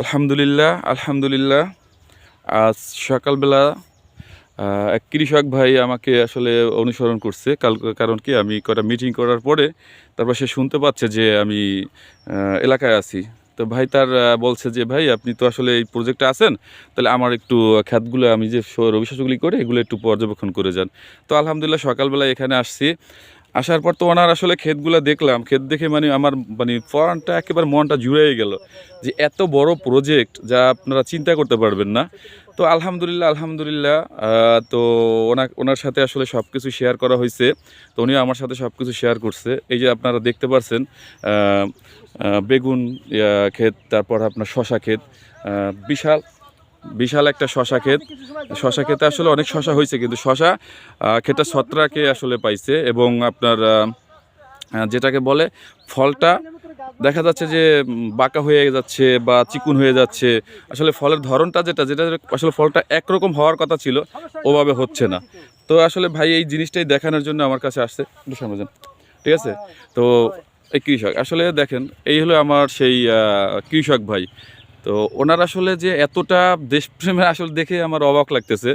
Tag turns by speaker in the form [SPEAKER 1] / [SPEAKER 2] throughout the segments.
[SPEAKER 1] আলহামদুলিল্লাহ আলহামদুলিল্লাহ। আজ সকালবেলা এক কৃষক ভাই আমাকে আসলে অনুসরণ করছে। কাল, কারণ কি আমি কটা মিটিং করার পরে তারপর সে শুনতে পাচ্ছে যে আমি এলাকায় আছি। তো ভাই তার বলছে যে, ভাই, আপনি তো আসলে এই প্রজেক্টে আছেন, তাহলে আমার একটু খ্যাতগুলো আমি যে রবি করে, এগুলো একটু পর্যবেক্ষণ করে যান। তো আলহামদুলিল্লাহ সকালবেলা এখানে আসছি। আসার পর তো ওনার আসলে ক্ষেতগুলো দেখলাম। ক্ষেত দেখে মানে আমার মানে পরানটা একেবারে মনটা জুড়ে গেল যে এত বড় প্রজেক্ট যা আপনারা চিন্তা করতে পারবেন না। তো আলহামদুলিল্লাহ আলহামদুলিল্লাহ তো ওনা ওনার সাথে আসলে সব কিছু শেয়ার করা হয়েছে। তো উনিও আমার সাথে সব কিছু শেয়ার করছে। এই যে আপনারা দেখতে আহ, বেগুন ক্ষেত তারপর আপনার শশা ক্ষেত বিশাল বিশাল একটা শশা ক্ষেত। শশা ক্ষেতে আসলে অনেক শশা হয়েছে কিন্তু শশা আহ, ক্ষেতটা ছত্রাকে আসলে পাইছে এবং আপনার যেটাকে বলে ফলটা দেখা যাচ্ছে যে বাঁকা হয়ে যাচ্ছে বা চিকুন হয়ে যাচ্ছে। আসলে ফলের ধরনটা যেটা যেটা আসলে ফলটা একরকম হওয়ার কথা ছিল ওভাবে হচ্ছে না। তো আসলে ভাই এই জিনিসটাই দেখানোর জন্য আমার কাছে আসছে। সামনে যান। ঠিক আছে? তো এই কৃষক আসলে দেখেন এই হলো আমার সেই কৃষক ভাই। তো ওনার আসলে যে এতটা দেশপ্রেমে আসলে দেখে আমার অবাক লাগতেছে।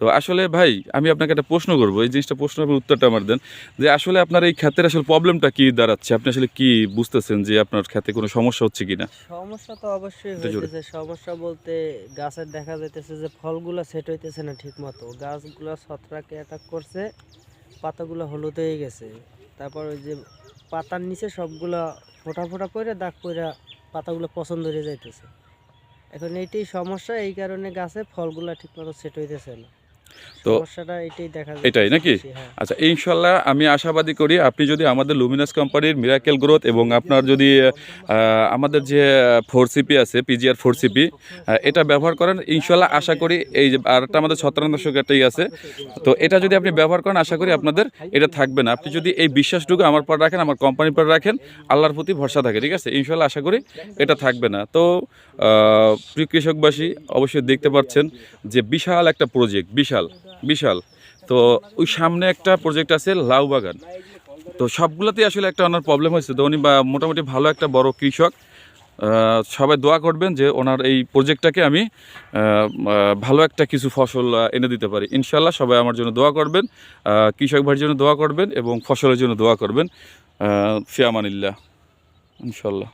[SPEAKER 1] তো আসলে ভাই আমি আপনাকে একটা প্রশ্ন করব এই জিনিসটা প্রশ্ন করব, উত্তরটা আমার দেন যে আসলে আপনার এই ক্ষেতের আসলে প্রবলেমটা কি দাঁড়াচ্ছে? আপনি আসলে কি বুঝতেছেন যে আপনার ক্ষেতে কোনো সমস্যা হচ্ছে কিনা?
[SPEAKER 2] সমস্যা তো অবশ্যই হইতেছে। সমস্যা বলতে গাছের দেখা যাইতেছে যে ফলগুলো সেট হইতেছে না ঠিক মতো গাছগুলো ছত্রাকে অ্যাটাক করছে পাতাগুলো হলুদ হয়ে গেছে। তারপর ওই যে পাতার নিচে সবগুলা ফোটা ফোটা করে দাগ করে পাতাগুলো পছন্দ হয়ে যাইতেছে। এখন এইটাই সমস্যা, এই কারণে গাছে ফলগুলো ঠিকমতো সেট হইতেছে না।
[SPEAKER 1] তো
[SPEAKER 2] এটাই দেখা যায়
[SPEAKER 1] এটাই নাকি?
[SPEAKER 2] হ্যাঁ।
[SPEAKER 1] আচ্ছা ইনশাল্লাহ আমি আশাবাদী করি আপনি যদি আমাদের লুমিনাস কোম্পানির মিরাকেল গ্রোথ এবং আপনার যদি আমাদের যে ফোর সিপি আছে পিজিআর ফোর সিপি এটা ব্যবহার করেন ইনশাল্লাহ আশা করি এই যে আরেকটা আমাদের ছত্রাকনাশক একটাই আছে। তো এটা যদি আপনি ব্যবহার করেন আশা করি আপনাদের এটা থাকবে না। আপনি যদি এই বিশ্বাসটুকু আমার পর রাখেন আমার কোম্পানির পর রাখেন আল্লাহর প্রতি ভরসা থাকে ঠিক আছে? ইনশাল্লাহ আশা করি এটা থাকবে না। তো প্রিয় কৃষকবাসী অবশ্যই দেখতে পাচ্ছেন যে বিশাল একটা প্রজেক্ট বিশাল। বিশাল বিশাল। তো ওই সামনে একটা প্রজেক্ট আছে লাউ বাগান। তো সবগুলোতেই আসলে একটা ওনার প্রবলেম হয়েছে। তো উনি মোটামুটি ভালো একটা বড় কৃষক। সবাই দোয়া করবেন যে ওনার এই প্রজেক্টটাকে আমি ভালো একটা কিছু ফসল এনে দিতে পারি। ইনশাল্লাহ সবাই আমার জন্য দোয়া করবেন কৃষক ভাইয়ের জন্য দোয়া করবেন এবং ফসলের জন্য দোয়া করবেন। ফিয়ামানিল্লাহ ইনশাল্লাহ